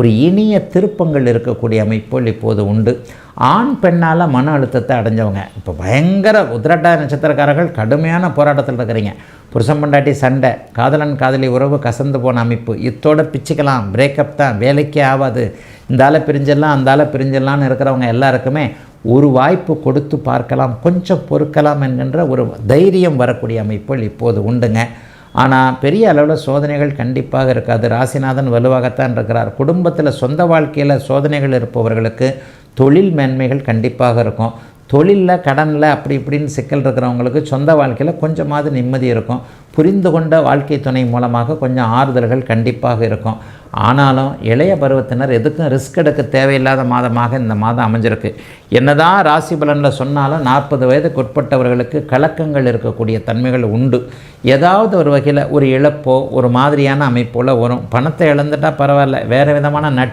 ஒரு இனிய திருப்பங்கள் இருக்கக்கூடிய அமைப்புகள் இப்போது உண்டு. ஆண் பெண்ணால் மன அழுத்தத்தை அடைஞ்சவங்க. இப்போ பயங்கர உத்திரட்டா நட்சத்திரக்காரர்கள் கடுமையான போராட்டத்தில் இருக்கிறீங்க. புருஷன் பண்டாட்டி சண்டை காதலன் காதலி உறவு கசந்து போன அமைப்பு. இத்தோட பிச்சுக்கலாம். பிரேக்கப் தான். வேலைக்கே ஆகாது. இந்தால பிரிஞ்சிடலாம் அந்தால பிரிஞ்சிடலான்னு பிரிஞ்சிடலாம்னு இருக்கிறவங்க எல்லாருக்குமே ஒரு வாய்ப்பு கொடுத்து பார்க்கலாம் கொஞ்சம் பொறுக்கலாம் என்கின்ற ஒரு தைரியம் வரக்கூடிய அமைப்புகள் இப்போது உண்டுங்க. ஆனால் பெரிய அளவில் சோதனைகள் கண்டிப்பாக இருக்காது. ராசிநாதன் வலுவாகத்தான் இருக்கிறார். குடும்பத்தில் சொந்த வாழ்க்கையில் சோதனைகள் இருப்பவர்களுக்கு தொழில் மேன்மைகள் கண்டிப்பாக இருக்கும். தொழிலில் கடனில் அப்படி இப்படின்னு சிக்கல் இருக்கிறவங்களுக்கு சொந்த வாழ்க்கையில் கொஞ்சமாவது நிம்மதி இருக்கும். புரிந்து கொண்ட வாழ்க்கை துணை மூலமாக கொஞ்சம் ஆறுதல்கள் கண்டிப்பாக இருக்கும். ஆனாலும் இளைய பருவத்தினர் எதுக்கும் ரிஸ்க் எடுக்க தேவையில்லாத மாதமாக இந்த மாதம் அமைஞ்சிருக்கு. என்னதான் ராசி பலனில் சொன்னாலும் நாற்பது வயதுக்கு உட்பட்டவர்களுக்கு கலக்கங்கள் இருக்கக்கூடிய தன்மைகள் உண்டு. ஏதாவது ஒரு வகையில் ஒரு இழப்போ ஒரு மாதிரியான அமைப்போல் வரும். பணத்தை இழந்துட்டால் பரவாயில்ல. வேறு விதமான நட்பு